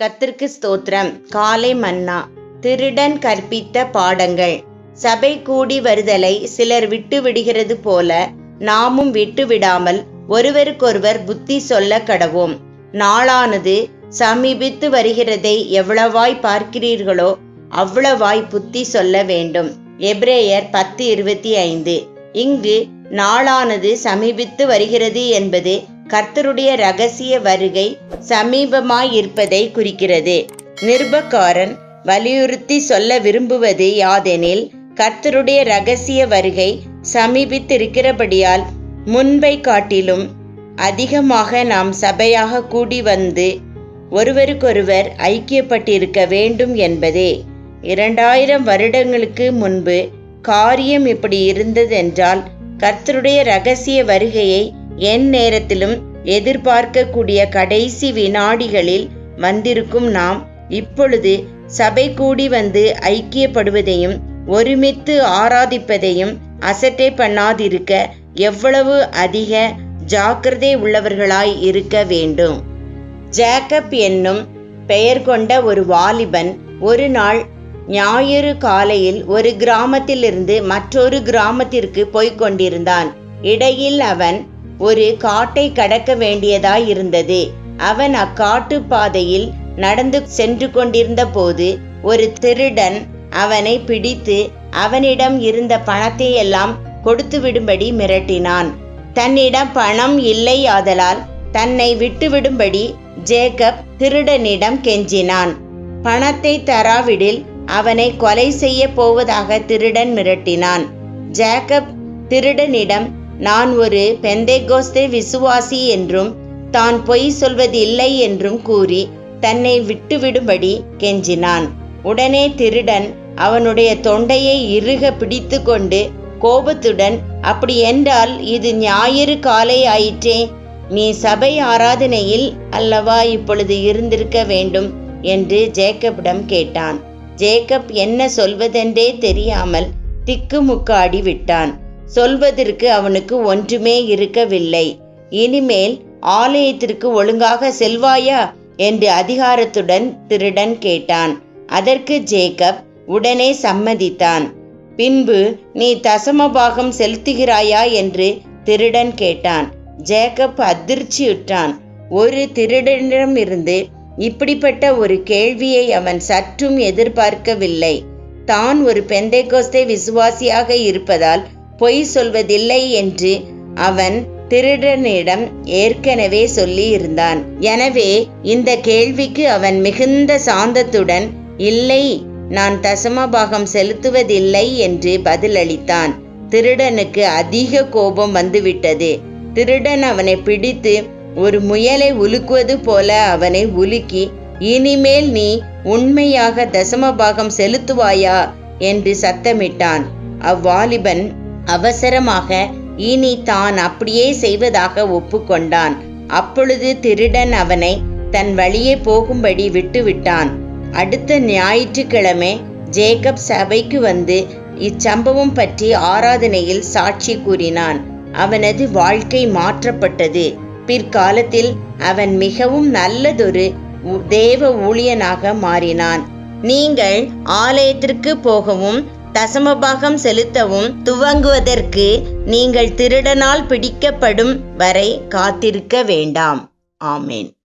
கத்திற்கு ஸ்தோத்திரம். காலை மன்னா. திருடன் கற்பித்த பாடங்கள். சபை கூடி வருதலை சிலர் விட்டு விடுகிறது போல நாமும் விட்டு விடாமல் ஒருவருக்கொருவர் புத்தி சொல்ல கடவோம். நாளானது சமீபித்து வருகிறதை எவ்வளவாய் பார்க்கிறீர்களோ அவ்வளவாய் புத்தி சொல்ல வேண்டும். எப்ரேயர் பத்து இருபத்தி ஐந்து. இங்கு நாளானது சமீபித்து வருகிறது என்பது கர்த்தருடைய ரகசிய வருகை சமீபமாயிருப்பதை குறிக்கிறது. நிருபக்காரன் வலியுறுத்தி சொல்ல விரும்புவது யாதெனில் கர்த்தருடைய ரகசிய வருகை சமீபித்திருக்கிறபடியால் முன்பை காட்டிலும் அதிகமாக நாம் சபையாக கூடி வந்து ஒருவருக்கொருவர் ஐக்கியப்பட்டிருக்க வேண்டும் என்பதே. இரண்டாயிரம் வருடங்களுக்கு முன்பு காரியம் இப்படி இருந்ததென்றால் கர்த்தருடைய ரகசிய வருகையை என் நேரத்திலும் எதிர்பார்க்கக்கூடிய கடைசி வினாடிகளில் வந்திருக்கும் நாம் இப்பொழுது சபை கூடி வந்து ஐக்கியப்படுவதையும் ஒருமித்து ஆராதிப்பதையும் அசட்டை பண்ணாதிருக்க எவ்வளவு அதிக ஜாக்கிரதை உள்ளவர்களாய் இருக்க வேண்டும். ஜேக்கப் என்னும் பெயர் கொண்ட ஒரு வாலிபன் ஒரு நாள் ஞாயிறு காலையில் ஒரு கிராமத்திலிருந்து மற்றொரு கிராமத்திற்கு போய்க் கொண்டிருந்தான். இடையில் அவன் ஒரு காட்டை கடக்க வேண்டியதாய் இருந்தது அவன் அக்காட்டு பாதையில் நடந்து சென்று கொண்டிருந்த போது ஒரு திருடன் அவனை பிடித்து அவனிடம் இருந்த பணத்தை எல்லாம் கொடுத்து விடும்படி மிரட்டினான். தன்னிடம் பணம் இல்லையாதலால் தன்னை விட்டுவிடும்படி ஜேக்கப் திருடனிடம் கெஞ்சினான். பணத்தை தராவிடில் அவனை கொலை செய்ய போவதாக திருடன் மிரட்டினான். ஜேக்கப் திருடனிடம் நான் ஒரு பெந்தைகோஸ்தே விசுவாசி என்றும் தான் பொய் சொல்வதில்லை என்றும் கூறி தன்னை விட்டுவிடும்படி கெஞ்சினான். உடனே திருடன் அவனுடைய தொண்டையை இறுக பிடித்து கொண்டு கோபத்துடன் அப்படி என்றால் இது ஞாயிறு காலை ஆயிற்றே நீ சபை ஆராதனையில் அல்லவா இப்பொழுது இருந்திருக்க வேண்டும் என்று ஜேக்கப்பிடம் கேட்டான். ஜேக்கப் என்ன சொல்வதென்றே தெரியாமல் திக்குமுக்காடி விட்டான். சொல்வதற்கு அவனுக்கு ஒன்றுமே இருக்கவில்லை. இனிமேல் ஆலயத்திற்கு ஒழுங்காக செல்வாயா? என்று அதிகாரத்துடன் திருடன் கேட்டான். அதற்கு ஜேக்கப் உடனே சம்மதித்தான். பின்பு நீ தசமபாகம் செலுத்துகிறாயா? என்று திருடன் கேட்டான். ஜேக்கப் அதிர்ச்சியுற்றான். ஒரு திருடனிடமிருந்து இப்படிப்பட்ட ஒரு கேள்வியை அவன் சற்றும் எதிர்பார்க்கவில்லை. தான் ஒரு பெந்தைகோஸ்தே விசுவாசியாக இருப்பதால் பொய் சொல்வதில்லை என்று அவன் திருடனிடம் ஏற்கனவே சொல்லி இருந்தான் எனவே இந்த கேள்விக்கு அவன் மிகுந்த சாந்தத்துடன் இல்லை நான் தசமபாகம் செலுத்துவதில்லை என்று பதிலளித்தான். திருடனுக்கு அதிக கோபம் வந்துவிட்டது. திருடன் அவனை பிடித்து ஒரு முயலை உலுக்குவது போல அவனை உலுக்கி இனிமேல் நீ உண்மையாக தசமபாகம் செலுத்துவாயா? என்று சத்தமிட்டான். அவ்வாலிபன் அவசரமாக இனி தான் அப்படியே செய்வதாக ஒப்புக்கொண்டான். அப்பொழுது திருடன் அவனை தன் வழியே போகும்படி விட்டுவிட்டான். அடுத்த ஞாயிற்றுக்கிழமை ஜேக்கப் சபைக்கு வந்து இச்சம்பவம் பற்றி ஆராதனையில் சாட்சி கூறினான். அவனது வாழ்க்கை மாற்றப்பட்டது. பிற்காலத்தில் அவன் மிகவும் நல்லதொரு தேவ ஊழியனாக மாறினான். நீங்கள் ஆலயத்திற்கு போகவும் தசமபாகம் செலுத்தவும் துவங்குவதற்கு நீங்கள் திருடனால் பிடிக்கப்படும் வரை காத்திருக்க வேண்டாம். ஆமேன்.